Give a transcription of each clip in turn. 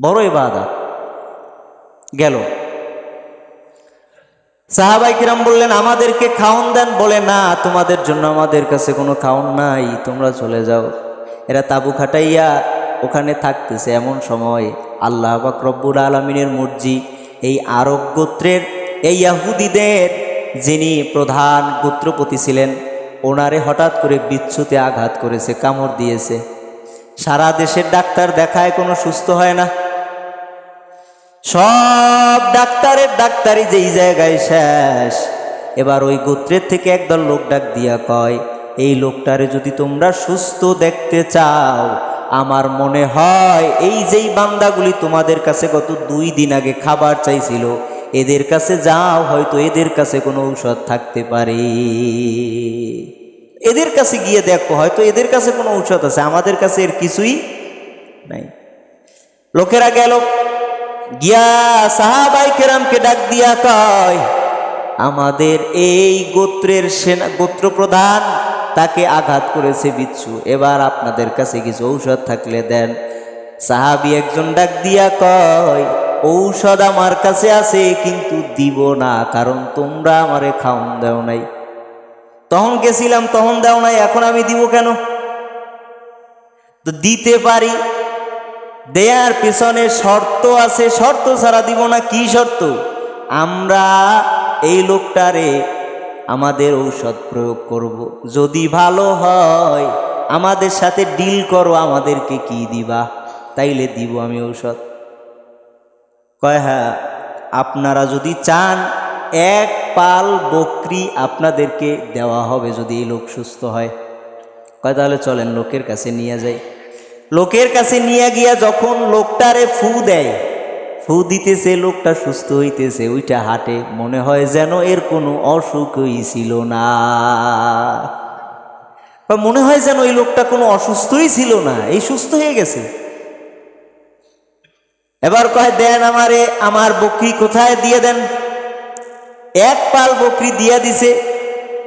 বড় ইবাদত। গেল। সাহাবাই কিরাম বললেন, আমাদেরকে খাওন দেন। বলে, না, তোমাদের জন্য আমাদের কাছে কোনো খাওন নাই, তোমরা চলে যাও। এরা তাবু খাটাইয়া ওখানে থাকতেছে। এমন সময় আল্লাহ বাক রব্বুল আলমিনের মর্জি এই আরব গোত্রের, এই ইয়াহুদিদের যিনি প্রধান গোত্রপতি ছিলেন, ওনারে হঠাৎ করে বিচ্ছুতে আঘাত করেছে, কামড় দিয়েছে। সারা দেশের ডাক্তার দেখায় কোনো সুস্থ হয় না। সব ডাক্তারের ডাক্তারই যেই জায়গায় শেষ। এবার ওই গোত্রের থেকে একদল লোক ডাক দিয়া কয়, এই লোকটারে যদি তোমরা সুস্থ দেখতে চাও, আমার মনে হয় এই যেই বান্দাগুলি তোমাদের কাছে গত দুই দিন আগে খাবার চাইছিল, এদের কাছে যাও, হয়তো এদের কাছে কোনো ঔষধ থাকতে পারে। এদের কাছে গিয়ে দেখো, হয়তো এদের কাছে কোনো ঔষধ আছে, আমাদের কাছে এর কিছুই নাই। লোকেরা গেল, গিয়া সাহাবাই কেরামকে ডাক দিয়া কয়, আমাদের এই গোত্রের সেনা গোত্র প্রধান তাকে আঘাত করেছে বিচ্ছু, এবার আপনাদের কাছে কিছু ঔষধ থাকলে দেন। সাহাবি একজন ডাক দিয়া কয়, ঔষধ আমার কাছে আছে, কিন্তু দিব না, কারণ তোমরা আমারে খাওন দেও নাই। তখন গেছিলাম, তখন দেও নাই, এখন আমি দিব কেন? তো দিতে পারি, দেয়ার পেছনে শর্ত আছে, শর্ত ছাড়া দিব না, কি শর্ত? আমরা এই লোকটারে আমাদের ঔষধ প্রয়োগ করব। যদি ভালো হয়, আমাদের সাথে ডিল করো, আমাদেরকে কি দিবা? তাইলে দিব আমি ঔষধ। কয় হ্যাঁ আপনারা যদি চান, এক পাল, বকরি আপনাদেরকে দেওয়া হবে যদি এই লোক সুস্থ হয়। কয়, তাহলে চলেন লোকের কাছে নিয়ে যাই। লোকের কাছে নিয়ে গিয়া যখন লোকটারে ফু দেয়, ফু দিতেছে, লোকটা সুস্থ হইতেছে, ওইটা হাটে মনে হয় যেন এর কোনো অসুখই ছিল না। বা মনে হয় যেন ওই লোকটা কোনো অসুস্থই ছিল না, এই সুস্থ হয়ে গেছে। এবার কয়, দেন আমারে, আমার বকরি কোথায়, দিয়ে দেন। এক পাল বকরি দিয়া দিছে।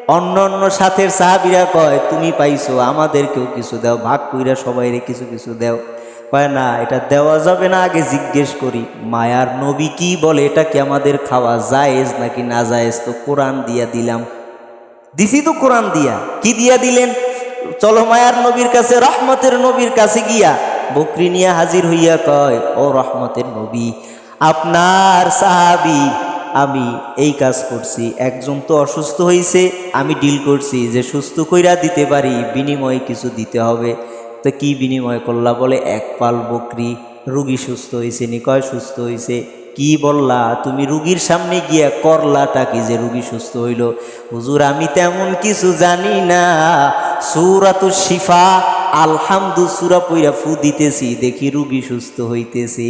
অন্য অন্য সাথের সাহাবিরা কয়, তুমি পাইছো, আমাদেরকেও কিছু দাও, ভাগ কইরা সবাইরে কিছু কিছু দাও। কয়, না, এটা দেওয়া যাবে না, আগে জিজ্ঞেস করি। মায়ার নবী কি বলে, এটা কি আমাদের খাওয়া জায়েজ নাকি না জায়েজ? তো কোরআন দিয়া দিলাম। দিছি তো কোরআন দিয়া। কি দিয়া দিলেন? চলো মায়ার নবীর কাছে, রহমতের নবীর কাছে গিয়া বকরি নিয়ে হাজির হইয়া কয়, ও রহমতের নবী, আপনার সাহাবি আমি এই কাজ করছি, একজন তো অসুস্থ হয়েছে আমি ডিল করছি যে সুস্থ কইরা দিতে পারি, বিনিময়ে কিছু দিতে হবে। তো কি বিনিময় করলা বলে, এক পাল বকরি, রুগী সুস্থ হয়েছে নিকয় সুস্থ হয়েছে কি বললা, তুমি রুগীর সামনে গিয়া করলাটা কি যে রুগী সুস্থ হইল? হুজুর, আমি তেমন কিছু জানি না। সুরাতু শিফা, আলহামদু সুরা পইরা ফু দিতেছি, দেখি রুগী সুস্থ হইতেছে।